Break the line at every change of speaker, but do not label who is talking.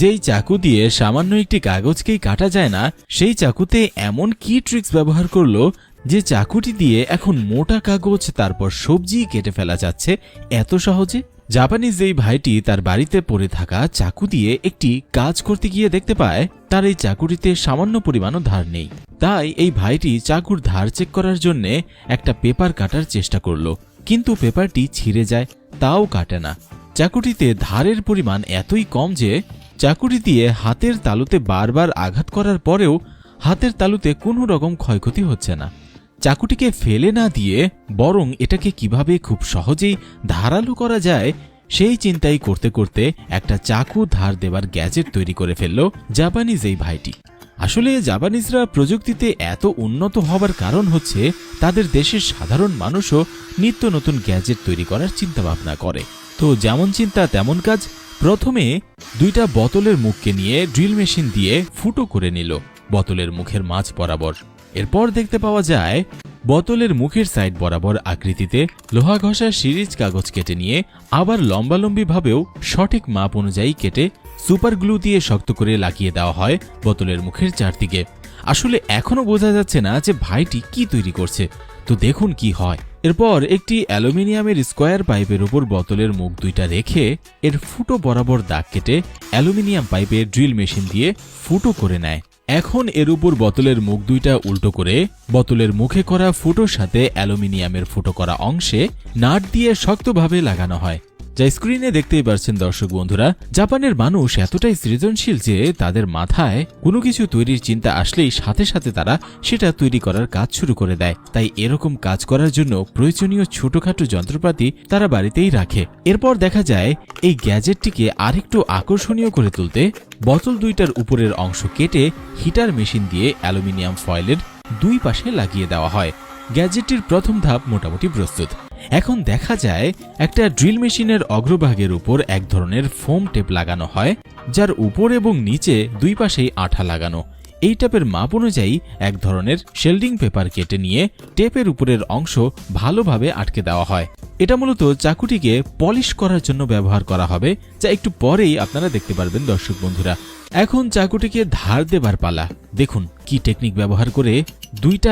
যেই চাকু দিয়ে সামান্য একটি কাগজকেই কাটা যায় না, সেই চাকুতে এমন কি ট্রিক্স ব্যবহার করল যে চাকুটি দিয়ে এখন মোটা কাগজ, তারপর সবজি কেটে ফেলা যাচ্ছে এত সহজে? জাপানিজ এই ভাইটি তার বাড়িতে পড়ে থাকা চাকু দিয়ে একটি কাজ করতে গিয়ে দেখতে পায়, তার এই চাকুটিতে সামান্য পরিমাণও ধার নেই। তাই এই ভাইটি চাকুর ধার চেক করার জন্য একটা পেপার কাটার চেষ্টা করল। কিন্তু পেপারটি ছিঁড়ে যায়, তাও কাটে না। চাকুটিতে ধারের পরিমাণ এতই কম যে চাকুটি দিয়ে হাতের তালুতে বারবার আঘাত করার পরেও হাতের তালুতে কোনো রকম ক্ষয়ক্ষতি হচ্ছে না। চাকুটিকে ফেলে না দিয়ে বরং এটাকে কীভাবে খুব সহজেই ধারালো করা যায়, সেই চিন্তাই করতে করতে একটা চাকু ধার দেবার গ্যাজেট তৈরি করে ফেলল জাপানিজ এই ভাইটি। আসলে জাপানিজরা প্রযুক্তিতে এত উন্নত হবার কারণ হচ্ছে তাদের দেশের সাধারণ মানুষও নিত্য নতুন গ্যাজেট তৈরি করার চিন্তাভাবনা করে। তো যেমন চিন্তা, তেমন কাজ প্রথমে দুইটা বোতলের মুখকে নিয়ে ড্রিল মেশিন দিয়ে ফুটো করে নিল বোতলের মুখের মাঝ বরাবর। এরপর দেখতে পাওয়া যায়, বোতলের মুখের সাইড বরাবর আকৃতিতে লোহা ঘষা সিরিজ কাগজ কেটে নিয়ে আবার লম্বালম্বিভাবেও সঠিক মাপ অনুযায়ী কেটে সুপার গ্লু দিয়ে শক্ত করে লাগিয়ে দেওয়া হয় বোতলের মুখের চারদিকে। আসলে এখনও বোঝা যাচ্ছে না যে ভাইটি কি তৈরি করছে। তো দেখুন কি হয়। এরপর একটি অ্যালুমিনিয়ামের স্কোয়ার পাইপের উপর বোতলের মুখ দুইটা রেখে এর ফুটো বরাবর দাগ কেটে অ্যালুমিনিয়াম পাইপে ড্রিল মেশিন দিয়ে ফুটো করে নেয়। এখন এর উপর বোতলের মুখ দুইটা উল্টো করে বোতলের মুখে করা ফুটোর সাথে অ্যালুমিনিয়ামের ফুটো করা অংশে নাট দিয়ে শক্তভাবে লাগানো হয়। যা স্ক্রিনে দেখতেই পারছেন দর্শক বন্ধুরা, জাপানের মানুষ এতটাই সৃজনশীল যে তাদের মাথায় কোনো কিছু তৈরির চিন্তা আসলেই সাথে সাথে তারা সেটা তৈরি করার কাজ শুরু করে দেয়। তাই এরকম কাজ করার জন্য প্রয়োজনীয় ছোটখাটো যন্ত্রপাতি তারা বাড়িতেই রাখে। এরপর দেখা যায়, এই গ্যাজেটটিকে আরেকটু আকর্ষণীয় করে তুলতে বোতল দুইটার উপরের অংশ কেটে হিটার মেশিন দিয়ে অ্যালুমিনিয়াম ফয়েলের দুই পাশে লাগিয়ে দেওয়া হয়। গ্যাজেটটির প্রথম ধাপ মোটামুটি প্রস্তুত। এখন দেখা যায়, একটা ড্রিল মেশিনের অগ্রভাগের উপর এক ধরনের ফোম টেপ লাগানো হয়, যার উপর এবং নিচে দুই পাশেই আঠা লাগানো। এই টেপের মাপ অনুযায়ী এক ধরনের শেল্ডিং পেপার কেটে নিয়ে টেপের উপরের অংশ ভালোভাবে আটকে দেওয়া হয়। এটা মূলত চাকুটিকে পলিশ করার জন্য ব্যবহার করা হবে, যা একটু পরেই আপনারা দেখতে পারবেন দর্শক বন্ধুরা। এখন চাকুটিকে ধার দেবার পালা। দেখুন কি টেকনিক ব্যবহার করে দুইটা